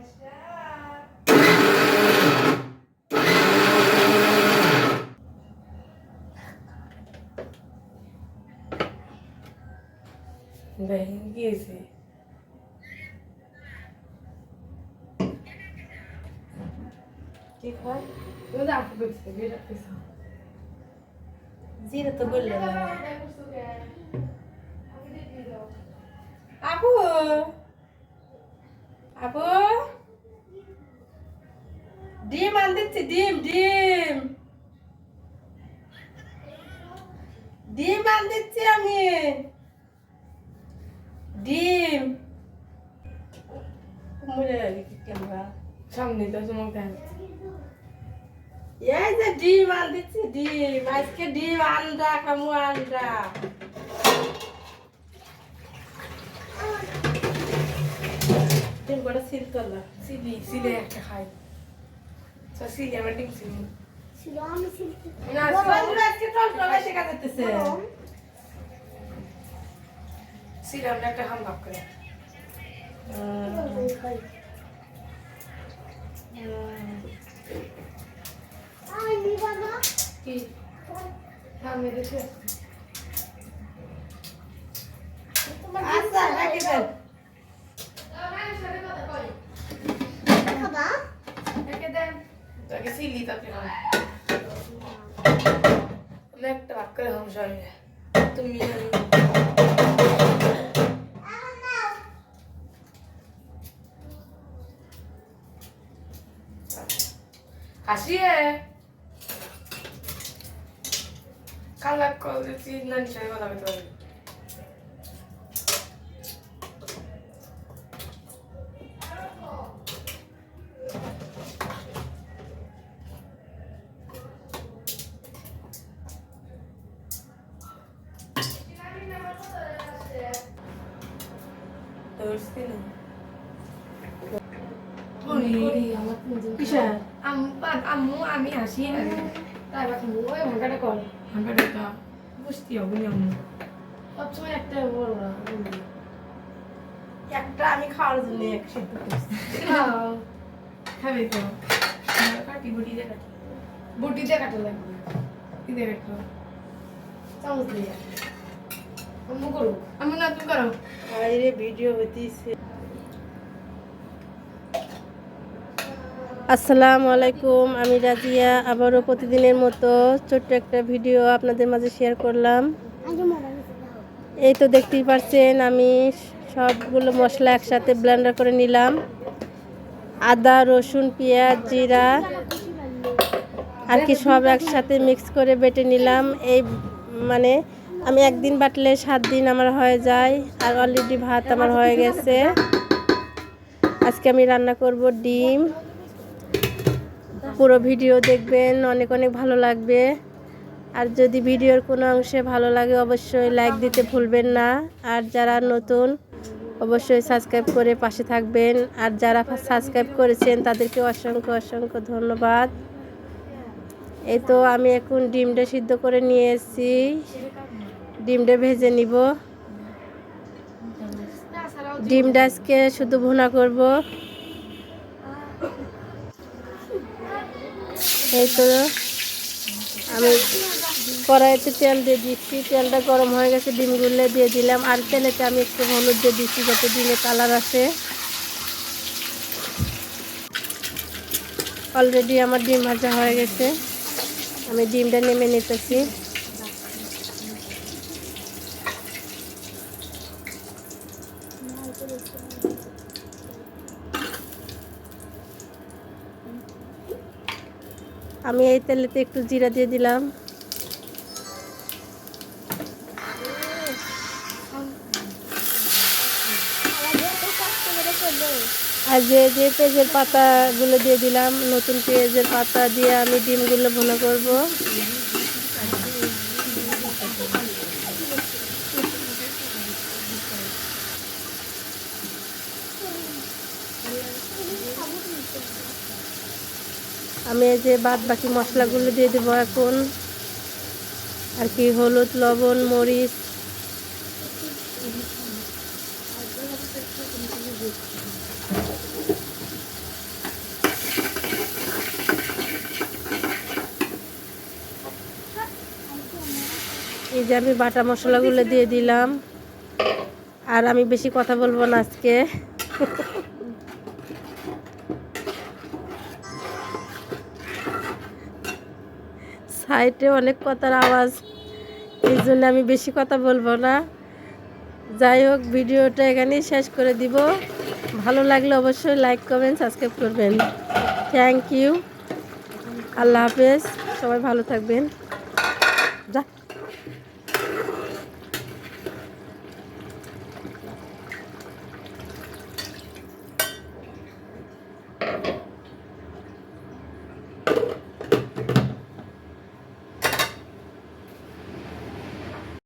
arkadaşlar. Ben gezi. كيف هاي؟ ولا عارفة بكسر بيرجع بكسر زينة تقول لنا أبو أبو ডিম আন দিচ্ছি ডিম ডিম। ডিম আন দিচ্ছি আমি। ডিম। গেলি ক্যামেরা? সামনে তো তোমাকে এই যে ডিম আন দিচ্ছি ডিম। আজকে ডিম আন্ডা খামু আন্ডা ডিম কটা সিল করলাম সিলি। সিলে একটা খাই। তো সিলি আমার ডিম সিলি ছিল আমি শিল্পী না সিলি আজকে টল টল শেখা যাইতেছে সিলি আমরা একটা হাম ভাগ করে আমি বাবা কি হ্যাঁ মেরে ছে আচ্ছা রাখি দেন বাবা রেখে দেন তোকে সিলি তাকে একটা ভাগ করে হাম সবাই তুমি হাসিয়ে কালা কল দিচ্ছি নানি সাথে কথা বলতে পারবি। ধরছি আম্মু আমি হাসি তাই বাকি ওই ভাঙাটা কর ভাঙাটা বুঝতে হবে আম্মু সবসময় একটা বড় একটা আমি খাওয়ার জন্য এক সিদ্ধ খাবে তো কাটি বুটি দিয়ে কাটি বুটি দিয়ে কাটা লাগবে কি দিয়ে কাটবো চামচ দিয়ে আম্মু করো আম্মু না তুমি করো আরে ভিডিও হইতেছে আসসালামু আলাইকুম আমি রাজিয়া। আবারও প্রতিদিনের মতো ছোট্ট একটা ভিডিও আপনাদের মাঝে শেয়ার করলাম। এই তো দেখতেই পাচ্ছেন আমি সবগুলো মশলা একসাথে ব্লেন্ডার করে নিলাম। আদা রসুন পেঁয়াজ জিরা আর কি সব একসাথে মিক্স করে বেটে নিলাম। এই মানে আমি একদিন বাটলে সাত দিন আমার হয়ে যায়, আর অলরেডি ভাত আমার হয়ে গেছে। আজকে আমি রান্না করব ডিম। পুরো ভিডিও দেখবেন, অনেক অনেক ভালো লাগবে। আর যদি ভিডিওর কোনো অংশে ভালো লাগে, অবশ্যই লাইক দিতে ভুলবেন না। আর যারা নতুন, অবশ্যই সাবস্ক্রাইব করে পাশে থাকবেন। আর যারা সাবস্ক্রাইব করেছেন, তাদেরকে অসংখ্য অসংখ্য ধন্যবাদ। এই তো আমি এখন ডিমটা সিদ্ধ করে নিয়ে এসেছি। ডিমটা ভেজে নিব। ডিমটা আজকে শুধু ভুনা করব। এই তো আমি কড়াইতে তেল দিয়ে দিচ্ছি। তেলটা গরম হয়ে গেছে ডিমগুলো দিয়ে দিলাম। আর তেলেতে আমি একটু হলুদ দিয়ে দিচ্ছি যাতে ডিমে কালার আসে। অলরেডি আমার ডিম ভাজা হয়ে গেছে। আমি ডিমটা নেমে নিতেছি। আমি এই তেলেতে একটু জিরা দিয়ে দিলাম। আর যে যে পেঁয়াজের পাতাগুলো দিয়ে দিলাম, নতুন পেঁয়াজের পাতা দিয়ে আমি ডিমগুলো ভুনা করব। আমি এই যে বাদ বাকি মশলাগুলো দিয়ে দেবো এখন। আর কি, হলুদ, লবণ, মরিচ। এই যে আমি বাটা মশলাগুলো দিয়ে দিলাম। আর আমি বেশি কথা বলব না আজকে। সাইডে অনেক কথার আওয়াজ। এই জন্য আমি বেশি কথা বলব না। যাই হোক, ভিডিওটা এখানেই শেষ করে দিব। ভালো লাগলে অবশ্যই লাইক করবেন সাবস্ক্রাইব করবেন। থ্যাংক ইউ আল্লাহ হাফেজ। সবাই ভালো থাকবেন।